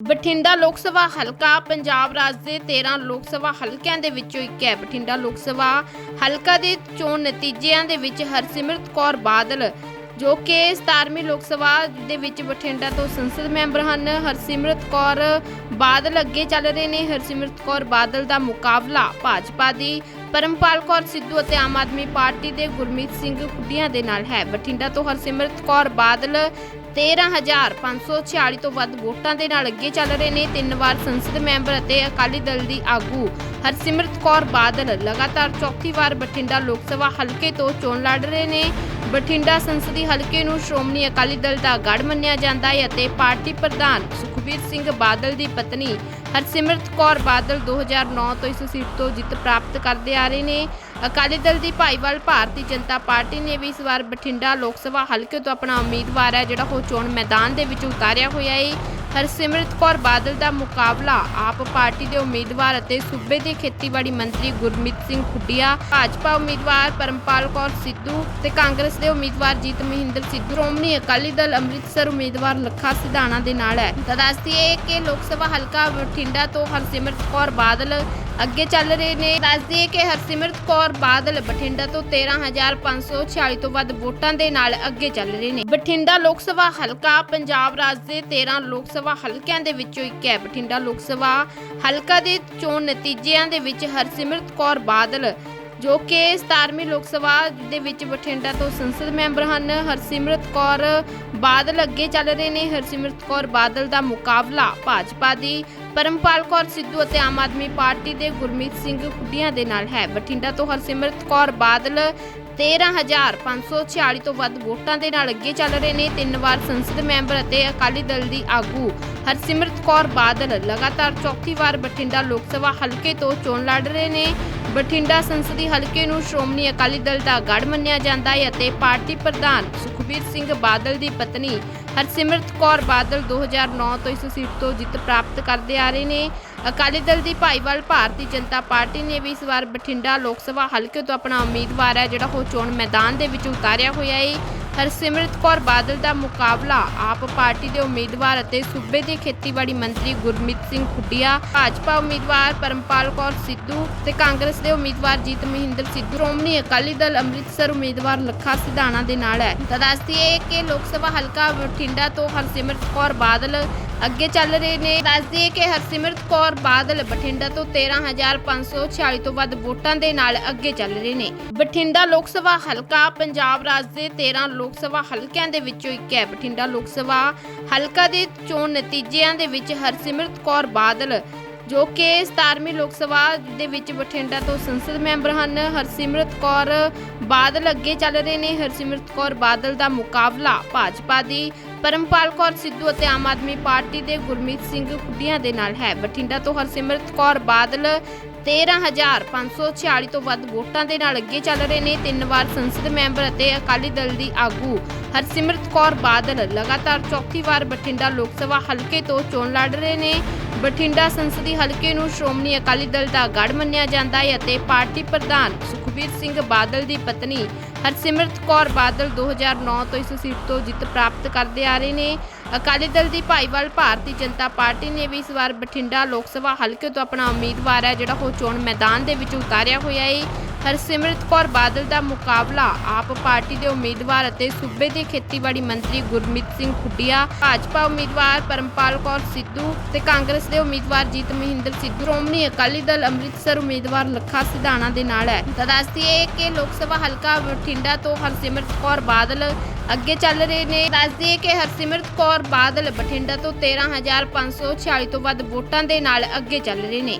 ਬਠਿੰਡਾ ਲੋਕ ਸਭਾ ਹਲਕਾ ਪੰਜਾਬ ਰਾਜ ਦੇ 13 ਲੋਕ ਸਭਾ ਹਲਕਿਆਂ ਦੇ ਵਿੱਚੋਂ ਇੱਕ ਹੈ। ਬਠਿੰਡਾ ਲੋਕ ਸਭਾ ਹਲਕਾ ਦੇ ਚੋਣ ਨਤੀਜਿਆਂ ਦੇ ਵਿੱਚ ਹਰਸਿਮਰਤ ਕੌਰ ਬਾਦਲ, ਜੋ ਕਿ 17ਵੀਂ ਲੋਕ ਸਭਾ ਦੇ ਵਿੱਚ ਬਠਿੰਡਾ ਤੋਂ ਸੰਸਦ ਮੈਂਬਰ ਹਨ। ਹਰਸਿਮਰਤ ਕੌਰ ਬਾਦਲ ਅੱਗੇ ਚੱਲ ਰਹੇ ਨੇ। ਹਰਸਿਮਰਤ ਕੌਰ ਬਾਦਲ ਦਾ ਮੁਕਾਬਲਾ ਭਾਜਪਾ ਦੀ ਪਰਮਪਾਲ ਕੌਰ ਸਿੱਧੂ ਅਤੇ ਆਮ ਆਦਮੀ ਪਾਰਟੀ ਦੇ ਗੁਰਮੀਤ ਸਿੰਘ ਕੁੱਡੀਆਂ ਦੇ ਨਾਲ ਹੈ। ਬਠਿੰਡਾ ਤੋਂ ਹਰਸਿਮਰਤ ਕੌਰ ਬਾਦਲ 13546 ਤੋਂ ਵੱਧ ਵੋਟਾਂ ਦੇ ਨਾਲ ਅੱਗੇ ਚੱਲ ਰਹੇ ਨੇ। ਤਿੰਨ ਵਾਰ ਸੰਸਦ ਮੈਂਬਰ ਅਤੇ ਅਕਾਲੀ ਦਲ ਦੀ ਆਗੂ ਹਰਸਿਮਰਤ ਕੌਰ ਬਾਦਲ ਲਗਾਤਾਰ ਚੌਥੀ ਵਾਰ ਬਠਿੰਡਾ ਲੋਕ ਸਭਾ ਹਲਕੇ ਤੋਂ ਚੋਣ ਲੜ ਰਹੇ ਨੇ। ਬਠਿੰਡਾ ਸੰਸਦੀ ਹਲਕੇ ਨੂੰ ਸ਼੍ਰੋਮਣੀ ਅਕਾਲੀ ਦਲ ਦਾ ਗੜ ਮੰਨਿਆ ਜਾਂਦਾ ਹੈ ਅਤੇ ਪਾਰਟੀ ਪ੍ਰਧਾਨ ਸੁਖਬੀਰ ਸਿੰਘ ਬਾਦਲ ਦੀ ਪਤਨੀ ਹਰਸਿਮਰਤ ਕੌਰ ਬਾਦਲ 2009 ਤੋਂ ਇਸ ਸੀਟ ਤੋਂ ਜਿੱਤ ਪ੍ਰਾਪਤ ਕਰਦੇ ਆ ਰਹੇ ਨੇ। ਅਕਾਲੀ ਦਲ ਦੀ ਭਾਈਵਾਲ ਭਾਰਤੀ ਜਨਤਾ ਪਾਰਟੀ ਨੇ ਵੀ ਇਸ ਵਾਰ ਬਠਿੰਡਾ ਲੋਕ ਸਭਾ ਹਲਕੇ ਤੋਂ ਆਪਣਾ ਉਮੀਦਵਾਰ ਹੈ, ਜਿਹੜਾ ਉਹ ਚੋਣ ਮੈਦਾਨ ਦੇ ਵਿੱਚ ਉਤਾਰਿਆ ਹੋਇਆ ਹੈ। ਹਰਸਿਮਰਤ ਕੌਰ ਬਾਦਲ ਦਾ ਮੁਕਾਬਲਾ ਆਪ ਪਾਰਟੀ ਦੇ ਉਮੀਦਵਾਰ ਅਤੇ ਸੂਬੇ ਦੇ ਖੇਤੀਬਾੜੀ ਮੰਤਰੀ ਗੁਰਮੀਤ ਸਿੰਘ ਖੁੱਡੀਆ, ਭਾਜਪਾ ਉਮੀਦਵਾਰ ਪਰਮਪਾਲ ਕੌਰ ਸਿੱਧੂ ਤੇ ਕਾਂਗਰਸ ਦੇ ਉਮੀਦਵਾਰ ਜੀਤ ਮਹਿੰਦਰ ਸਿੱਧੂ। ਸ਼੍ਰੋਮਣੀ ਅਕਾਲੀ ਦਲ ਅੰਮ੍ਰਿਤਸਰ ਉਮੀਦਵਾਰ ਲੱਖਾ ਸਿਧਾਣਾ ਦੇ ਨਾਲ ਹੈ। ਤਾਂ ਦੱਸਦੀ ਕਿ ਲੋਕ ਸਭਾ ਹਲਕਾ ਬਠਿੰਡਾ ਤੋਂ ਹਰਸਿਮਰਤ ਕੌਰ ਬਾਦਲ ਅੱਗੇ ਚੱਲ ਰਹੇ ਨੇ। ਦੱਸਦੀ ਕਿ ਹਰਸਿਮਰਤ ਕੌਰ ਬਾਦਲ ਬਠਿੰਡਾ ਤੋਂ 13546 ਤੋਂ ਵੱਧ ਵੋਟਾਂ ਦੇ ਨਾਲ ਅੱਗੇ ਚੱਲ ਰਹੇ ਨੇ। ਬਠਿੰਡਾ ਲੋਕ ਸਭਾ ਹਲਕਾ, ਪੰਜਾਬ ਰਾਜ ਦੇ 13 ਲੋਕ ਸਭਾ ਹਲਕਿਆਂ ਦੇ ਵਿੱਚੋਂ ਇੱਕ ਹੈ। ਬਠਿੰਡਾ ਲੋਕ ਸਭਾ ਹਲਕਾ ਦੇ ਚੋਣ ਨਤੀਜਿਆਂ ਦੇ ਵਿੱਚ ਹਰਸਿਮਰਤ ਕੌਰ ਬਾਦਲ ਜੋ ਕਿ 17ਵੀਂ ਲੋਕ ਸਭਾ ਦੇ ਵਿੱਚ ਬਠਿੰਡਾ ਤੋਂ ਸੰਸਦ ਮੈਂਬਰ ਹਨ। ਹਰਸਿਮਰਤ ਕੌਰ ਬਾਦਲ ਅੱਗੇ ਚੱਲ ਰਹੇ ਨੇ। ਹਰਸਿਮਰਤ ਕੌਰ ਬਾਦਲ ਦਾ ਮੁਕਾਬਲਾ ਭਾਜਪਾ ਦੀ, ਪਰਮਪਾਲ ਕੌਰ ਸਿੱਧੂ ਅਤੇ ਆਮ ਆਦਮੀ ਪਾਰਟੀ ਦੇ ਗੁਰਮੀਤ ਸਿੰਘ ਖੁੱਡੀਆਂ ਦੇ ਨਾਲ ਹੈ। ਬਠਿੰਡਾ ਤੋਂ ਹਰਸਿਮਰਤ ਕੌਰ ਬਾਦਲ 13546 ਤੋਂ ਵੱਧ ਵੋਟਾਂ ਦੇ ਨਾਲ ਅੱਗੇ ਚੱਲ ਰਹੇ ਨੇ। ਤਿੰਨ ਵਾਰ ਸੰਸਦ ਮੈਂਬਰ ਅਤੇ ਅਕਾਲੀ ਦਲ ਦੀ ਆਗੂ ਹਰਸਿਮਰਤ ਕੌਰ ਬਾਦਲ ਲਗਾਤਾਰ ਚੌਥੀ ਵਾਰ ਬਠਿੰਡਾ ਲੋਕ ਸਭਾ ਹਲਕੇ ਤੋਂ ਚੋਣ ਲੜ ਰਹੇ ਨੇ। ਬਠਿੰਡਾ ਸੰਸਦੀ ਹਲਕੇ ਨੂੰ ਸ਼੍ਰੋਮਣੀ ਅਕਾਲੀ ਦਲ ਦਾ ਗੜ ਮੰਨਿਆ ਜਾਂਦਾ ਹੈ ਅਤੇ ਪਾਰਟੀ ਪ੍ਰਧਾਨ ਸੁਖਬੀਰ ਸਿੰਘ ਬਾਦਲ ਦੀ ਪਤਨੀ ਹਰਸਿਮਰਤ ਕੌਰ ਬਾਦਲ 2009 ਤੋਂ ਇਸ ਸੀਟ ਤੋਂ ਜਿੱਤ ਪ੍ਰਾਪਤ ਕਰਦੇ ਆ ਰਹੇ ਨੇ। ਅਕਾਲੀ ਦਲ ਦੀ ਭਾਈਵਾਲ ਭਾਰਤੀ ਜਨਤਾ ਪਾਰਟੀ ਨੇ ਵੀ ਇਸ ਵਾਰ ਬਠਿੰਡਾ ਲੋਕ ਸਭਾ ਹਲਕੇ ਤੋਂ ਆਪਣਾ ਉਮੀਦਵਾਰ ਹੈ, ਜਿਹੜਾ ਉਹ ਚੋਣ ਮੈਦਾਨ ਦੇ ਵਿੱਚ ਉਤਾਰਿਆ ਹੋਇਆ ਹੈ ਹਰਸਿਮਰਤ ਕੌਰ ਬਾਦਲ ਦਾ ਮੁਕਾਬਲਾ ਆਪ ਪਾਰਟੀ ਦੇ ਉਮੀਦਵਾਰ ਅਤੇ ਸੂਬੇ ਦੇ ਖੇਤੀਬਾੜੀ ਮੰਤਰੀ ਗੁਰਮੀਤ ਸਿੰਘ ਖੁੱਡੀਆ, ਭਾਜਪਾ ਉਮੀਦਵਾਰ ਪਰਮਪਾਲ ਕੌਰ ਸਿੱਧੂ ਤੇ ਕਾਂਗਰਸ ਦੇ ਉਮੀਦਵਾਰ ਜੀਤ ਮਹਿੰਦਰ ਸਿੱਧੂ। ਸ਼੍ਰੋਮਣੀ ਅਕਾਲੀ ਦਲ ਅੰਮ੍ਰਿਤਸਰ ਉਮੀਦਵਾਰ ਲੱਖਾ ਸਿਧਾਣਾ ਦੇ ਨਾਲ ਹੈ। ਤਾਂ ਦੱਸਦੀ ਕਿ ਲੋਕ ਸਭਾ ਹਲਕਾ ਬਠਿੰਡਾ ਤੋਂ ਹਰਸਿਮਰਤ ਕੌਰ ਬਾਦਲ ਅੱਗੇ ਚੱਲ ਰਹੇ ਨੇ। ਦੱਸਦੀ ਕਿ ਹਰਸਿਮਰਤ ਕੌਰ ਬਾਦਲ ਬਠਿੰਡਾ ਤੋਂ 13546 ਤੋਂ ਵੱਧ ਵੋਟਾਂ ਦੇ ਨਾਲ ਅੱਗੇ ਚੱਲ ਰਹੇ ਨੇ। ਬਠਿੰਡਾ ਲੋਕ ਸਭਾ ਹਲਕਾ ਪੰਜਾਬ ਰਾਜ ਦੇ 13 ਲੋਕ ਸਭਾ ਹਲਕਿਆਂ ਦੇ ਵਿੱਚੋਂ ਇੱਕ ਹੈ। ਬਠਿੰਡਾ ਲੋਕ ਸਭਾ ਹਲਕਾ ਦੇ ਚੋਣ ਨਤੀਜਿਆਂ ਦੇ ਵਿੱਚ ਹਰਸਿਮਰਤ ਕੌਰ ਬਾਦਲ, ਜੋ ਕਿ 17ਵੀਂ ਲੋਕ ਸਭਾ ਦੇ ਵਿੱਚ ਬਠਿੰਡਾ ਤੋਂ ਸੰਸਦ ਮੈਂਬਰ ਹਨ। ਹਰਸਿਮਰਤ ਕੌਰ ਬਾਦਲ ਅੱਗੇ ਚੱਲ ਰਹੇ ਨੇ। ਹਰਸਿਮਰਤ ਕੌਰ ਬਾਦਲ ਦਾ ਮੁਕਾਬਲਾ ਭਾਜਪਾ ਦੀ ਪਰਮਪਾਲ ਕੌਰ ਸਿੱਧੂ ਅਤੇ ਆਮ ਆਦਮੀ ਪਾਰਟੀ ਦੇ ਗੁਰਮੀਤ ਸਿੰਘ ਖੁੱਡੀਆਂ ਦੇ ਨਾਲ ਹੈ। ਬਠਿੰਡਾ ਤੋਂ ਹਰਸਿਮਰਤ ਕੌਰ ਬਾਦਲ 13546 ਤੋਂ ਵੱਧ ਵੋਟਾਂ ਦੇ ਨਾਲ ਅੱਗੇ ਚੱਲ ਰਹੇ ਨੇ ਤਿੰਨ ਵਾਰ ਸੰਸਦ ਮੈਂਬਰ ਅਤੇ ਅਕਾਲੀ ਦਲ ਦੀ ਆਗੂ ਹਰਸਿਮਰਤ ਕੌਰ ਬਾਦਲ ਲਗਾਤਾਰ ਚੌਥੀ ਵਾਰ ਬਠਿੰਡਾ ਲੋਕ ਸਭਾ ਹਲਕੇ ਤੋਂ ਚੋਣ ਲੜ ਰਹੇ ਨੇ। ਬਠਿੰਡਾ ਸੰਸਦੀ ਹਲਕੇ ਨੂੰ ਸ਼੍ਰੋਮਣੀ ਅਕਾਲੀ ਦਲ ਦਾ ਗੜ ਮੰਨਿਆ ਜਾਂਦਾ ਹੈ ਅਤੇ ਪਾਰਟੀ ਪ੍ਰਧਾਨ ਸੁਖਬੀਰ ਸਿੰਘ ਬਾਦਲ ਦੀ ਪਤਨੀ ਹਰਸਿਮਰਤ ਕੌਰ ਬਾਦਲ 2009 ਤੋਂ ਇਸ ਸੀਟ ਤੋਂ ਜਿੱਤ ਪ੍ਰਾਪਤ ਕਰਦੇ ਆ ਰਹੇ ਨੇ। ਅਕਾਲੀ ਦਲ ਦੀ ਭਾਈਵਾਲ ਭਾਰਤੀ ਜਨਤਾ ਪਾਰਟੀ ਨੇ ਵੀ ਇਸ ਵਾਰ ਬਠਿੰਡਾ ਲੋਕ ਸਭਾ ਹਲਕੇ ਤੋਂ ਆਪਣਾ ਉਮੀਦਵਾਰ ਹੈ ਜਿਹੜਾ ਉਹ ਚੋਣ ਮੈਦਾਨ ਦੇ ਵਿੱਚ ਉਤਾਰਿਆ ਹੋਇਆ ਹੈ ਹਰਸਿਮਰਤ ਕੌਰ ਬਾਦਲ ਦਾ ਮੁਕਾਬਲਾ ਆਪ ਪਾਰਟੀ ਦੇ ਉਮੀਦਵਾਰ ਅਤੇ ਸੂਬੇ ਦੇ ਖੇਤੀਬਾੜੀ ਮੰਤਰੀ ਗੁਰਮੀਤ ਸਿੰਘ ਖੁੱਡੀਆ, ਭਾਜਪਾ ਉਮੀਦਵਾਰ ਪਰਮਪਾਲ ਕੌਰ ਸਿੱਧੂ ਤੇ ਕਾਂਗਰਸ ਦੇ ਉਮੀਦਵਾਰ ਜੀਤ ਮਹਿੰਦਰ ਸਿੱਧੂ। ਸ਼੍ਰੋਮਣੀ ਅਕਾਲੀ ਦਲ ਅੰਮ੍ਰਿਤਸਰ ਉਮੀਦਵਾਰ ਲੱਖਾ ਸਿਧਾਣਾ ਦੇ ਨਾਲ ਹੈ। ਤਾਂ ਦੱਸਦੀ ਕਿ ਲੋਕ ਸਭਾ ਹਲਕਾ ਬਠਿੰਡਾ ਤੋਂ ਹਰਸਿਮਰਤ ਕੌਰ ਬਾਦਲ ਅੱਗੇ ਚੱਲ ਰਹੇ ਨੇ। ਦੱਸਦੀ ਕਿ ਹਰਸਿਮਰਤ ਕੌਰ ਬਾਦਲ ਬਠਿੰਡਾ ਤੋਂ 13546 ਤੋਂ ਵੱਧ ਵੋਟਾਂ ਦੇ ਨਾਲ ਅੱਗੇ ਚੱਲ ਰਹੇ ਨੇ।